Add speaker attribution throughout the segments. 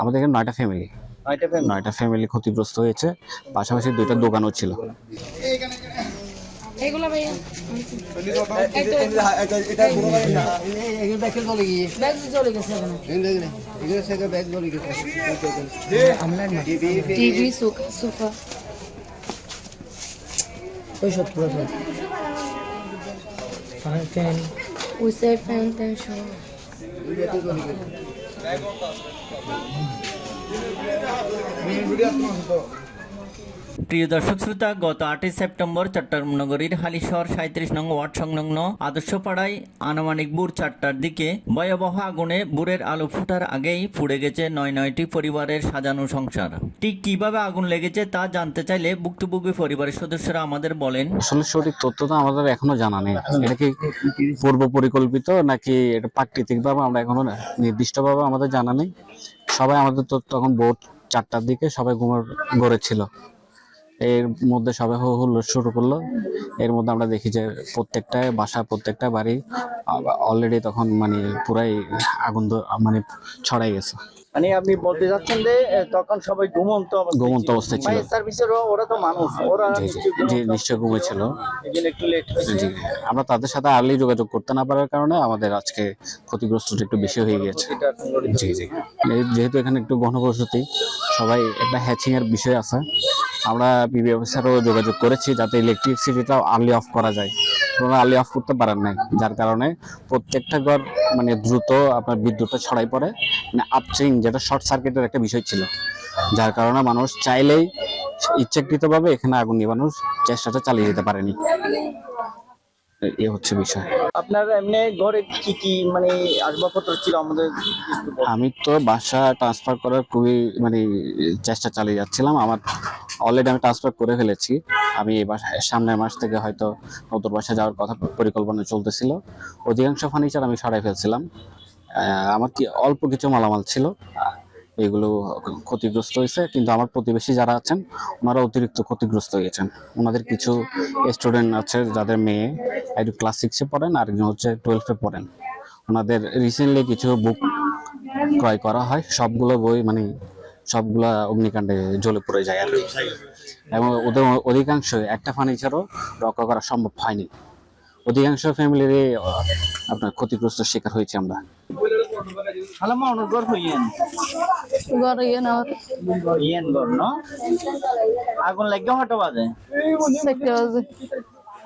Speaker 1: আমাদের এখানে নয়টা ফ্যামিলি
Speaker 2: নয়টা ফ্যামিলি
Speaker 1: ক্ষতিগ্রস্ত হয়েছে। পাশাপাশি দুইটা দোকানও ছিল।
Speaker 3: এগুলো ভাইয়া। ব্যাগ চলে গেছে এখানে। TV sofa sofa.
Speaker 4: ওইসব পুরো ফ্যান
Speaker 3: ওই నేను వీడియో వస్తున్నాను
Speaker 5: প্রিয় দর্শক শ্রোতা, গত আটই সেপ্টেম্বর চট্টগ্রাম নগরীর হালিশহর সাঁত্রিশ নং ওয়ার্ড সংলগ্ন আদর্শপাড়ায় আনুমানিক ভোর চারটার দিকে ভয়াবহ আগুনে বুড়ের আলো ফুটার আগেই পুড়ে গেছে নয় নয়টি পরিবারের সাজানো সংসার। ঠিক কীভাবে আগুন লেগেছে তা জানতে চাইলে ভুক্তভোগী পরিবারের সদস্যরা আমাদের বলেন।
Speaker 1: আসলে সঠিক তথ্য তো আমাদের এখনও জানা নেই। এটা কি পূর্ব পরিকল্পিত নাকি এটা প্রাকৃতিক ভাবে আমরা এখনও নির্দিষ্টভাবে আমাদের জানা নেই? সবাই আমাদের তো তখন ভোর চারটার দিকে সবাই ঘুমার ঘরে ছিল। এর মধ্যে সবাই হো হুল্লোড় শুরু করল। এর মধ্যে আমরা দেখি যে প্রত্যেকটা বাসা প্রত্যেকটা বাড়ি অলরেডি তখন মানে পুরাই আগুন মানে ছড়াই গেছে।
Speaker 2: মানে আপনি বলতে যাচ্ছেন যে তখন সবাই ঘুমন্ত
Speaker 1: ঘুমন্ত। অবস্থায় ছিল।
Speaker 2: সার্ভিসেরও ওরা তো মানুষ। ওরা
Speaker 1: জি নিশ্চয় ঘুমেছিল
Speaker 2: একটু লেট
Speaker 1: জি আমরা তাদের সাথে আর্লি যোগাযোগ করতে না পারার কারণে আমাদের আজকে ক্ষতিগ্রস্তটা একটু বেশি হয়ে গেছে জি জি। যেহেতু এখানে একটু ঘনবসতি সবাই একটা হ্যাচিং এর বিষয় আছে। আমরা বিবি অফিসারও যোগাযোগ করেছি যাতে ইলেকট্রিসিটিটা আর্লি অফ করা যায়। ওনারা আর্লি অফ করতে পারেন নাই, যার কারণে প্রত্যেকটা ঘর মানে দ্রুত আপনার বিদ্যুৎটা ছড়াই পড়ে মানে আপচিং যেটা শর্ট সার্কিটের একটা বিষয় ছিল। যার কারণে মানুষ চাইলেই ইচ্ছাকৃতভাবে এখানে আগুন নিবানোর চেষ্টাটা চালিয়ে যেতে পারেনি। এ- হচ্ছে বিষয়।
Speaker 2: আপনার এমনি ঘরে কি কি মানে আসবাবপত্র ছিল আমাদের?
Speaker 1: আমি তো বাসা ট্রান্সফার করার খুবই মানে চেষ্টা চালিয়ে যাচ্ছিলাম। আমার অলরেডি আমি ট্রান্সফার করে ফেলেছি। আমি এই সামনের মাস থেকে হয়তো নতুন বাসা যাওয়ার কথা পরিকল্পনা চলতেছিল। অধিকাংশ ফার্নিচার আমি সরাই ফেলছিলাম। আহ, আমার কি অল্প কিছু মালামাল ছিল। এগুলো ক্ষতিগ্রস্ত হয়েছে, কিন্তু আমার প্রতিবেশী যারা আছেন, ওনারা অতিরিক্ত ক্ষতিগ্রস্ত হয়েছেন ওনাদের কিছু স্টুডেন্ট আছে যাদের মেয়ে একটু ক্লাস সিক্সে পড়েন আর একজন হচ্ছে টুয়েলভে পড়েন। ওনাদের রিসেন্টলি কিছু বুক ক্রয় করা হয়, সবগুলো বই মানে সবগুলা অগ্নিকাণ্ডে জ্বলে পড়ে যায় আর এবং ওদের অধিকাংশ একটা ফার্নিচারও রক্ষা করা সম্ভব হয়নি। অধিকাংশ ফ্যামিলির আপনার ক্ষতিগ্রস্ত শিকার হয়েছে আমরা।
Speaker 2: খালাম্মা অনুগ্রহ হইয়েন
Speaker 3: ঘরে ইয়ে না
Speaker 2: ইয়েন ঘর ন? আগুন লাগে হটা বাজে?
Speaker 3: চারটে বাজে।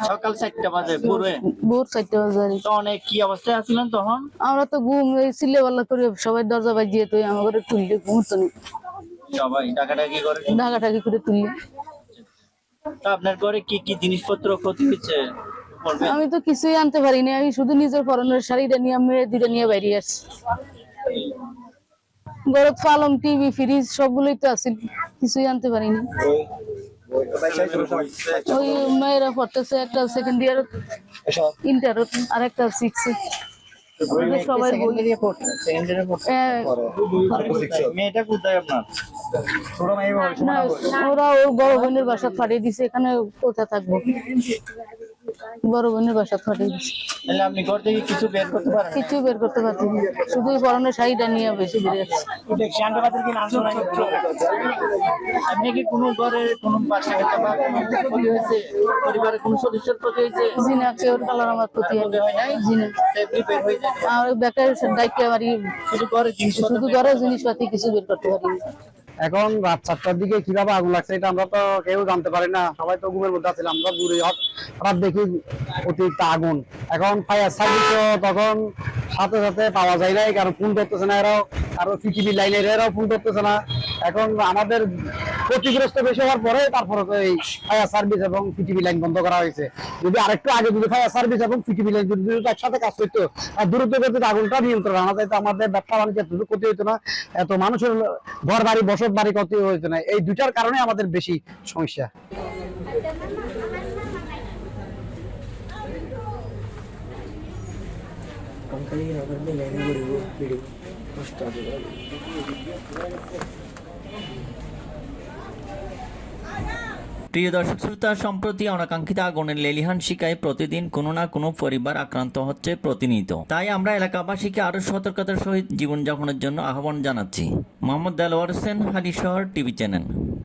Speaker 2: সকাল চারটা বাজে
Speaker 3: ভোর? চারটে বাজে আর কি।
Speaker 2: তো অনেক কি অবস্থায় আছিলেন তখন?
Speaker 3: আমরা তো ঘুম সিলে পাল্লা করে সবাই দরজা বাজিয়ে তো আমাদের তুললে ঘুমতো নি।
Speaker 2: সবাই টাকাটা কি করে?
Speaker 3: ঢাকা ঢাকি করে তুললে
Speaker 2: তো আপনার ঘরে কি কি জিনিসপত্র ক্ষতি হয়েছে?
Speaker 3: আমি তো কিছুই আনতে পারিনি আমি শুধু নিজের পরনের শাড়িটা নিয়ে মেয়ে দুটো নিয়ে বাইরে আসছি। গরত পালং টিভি ফ্রিজ সবগুলোই তো আছে কিছুই আনতে পারিনি ওই মেয়েরা পড়তেছে একটা সেকেন্ড ইয়ার ইন্টার আর একটা সিক্স সবাই হ্যাঁ,
Speaker 2: মেয়েটা কোথায় আপনার?
Speaker 3: ওরা ওর বড় বোনের বাসা ফাটিয়ে দিছে এখানে কোথায় থাকব? বড় বোনের বাসা ফাটিয়ে দিছে
Speaker 2: তাহলে আপনি ঘর থেকে কিছু বের করতে পারেন
Speaker 3: কিছু বের করতে পারছি না। শুধু এই পরনের শাড়িটা নিয়ে বেশি বেরিয়ে আসছে
Speaker 2: আপনি কি কোনো ঘরে কোনো বাসা খেতে বা কোনো ক্ষতি হয়েছে? পরিবারের কোনো সদস্যের ক্ষতি হয়েছে?
Speaker 3: জিনা কেউর কালার আমার প্রতি
Speaker 2: ক্ষতি হয় নাই?
Speaker 3: জিনা।
Speaker 2: সেফলি বের হয়ে যায়।
Speaker 3: আর ব্যাকের দায়িত্ব বাড়ি
Speaker 2: শুধু ঘরে জিনিসপত্র
Speaker 3: শুধু ঘরের জিনিসপাতি কিছু বের করতে পারি
Speaker 4: এখন রাত চারটার দিকে কীভাবে আগুন লাগছে এটা আমরা তো কেউ জানতে পারি না। সবাই তো ঘুমের মধ্যে আছিলাম, আমরা দূরে হঠাৎ দেখি অতিরিক্ত আগুন। এখন ফায়ার সার্ভিস তখন সাথে সাথে পাওয়া যায় নাই, কারণ ফোন ধরতেছে না এরাও। আরও সিটিভি লাইনের এরাও ফোন করতেছে না। এখন আমাদের ক্ষতিগ্রস্ত বেশি হওয়ার পরে তারপরে এই ফায়ার সার্ভিস এবং সিটিভি লাইন বন্ধ করা হয়েছে। যদি আরেকটু আগে যদি ফায়ার সার্ভিস এবং সিটিভি লাইন যদি একসাথে কাজ করতো দ্রুত গতিতে আগুনটা নিয়ন্ত্রণ আনা যেত আমাদের ব্যবসা বাণিজ্য এত ক্ষতি হতো না। এত মানুষের ঘর বাড়ি, বসত বাড়ি ক্ষতি হতো না। এই দুইটার কারণে আমাদের বেশি সমস্যা।
Speaker 5: প্রিয় দর্শক শ্রোতা, সম্প্রতি অনাকাঙ্ক্ষিত আগুনের লেলিহান শিকায় প্রতিদিন কোনো না কোনো পরিবার আক্রান্ত হচ্ছে প্রতিনিয়ত। তাই আমরা এলাকাবাসীকে আরও সতর্কতার সহিত জীবনযাপনের জন্য আহ্বান জানাচ্ছি। Mohammad Delwar Hossain Halishahar TV channel.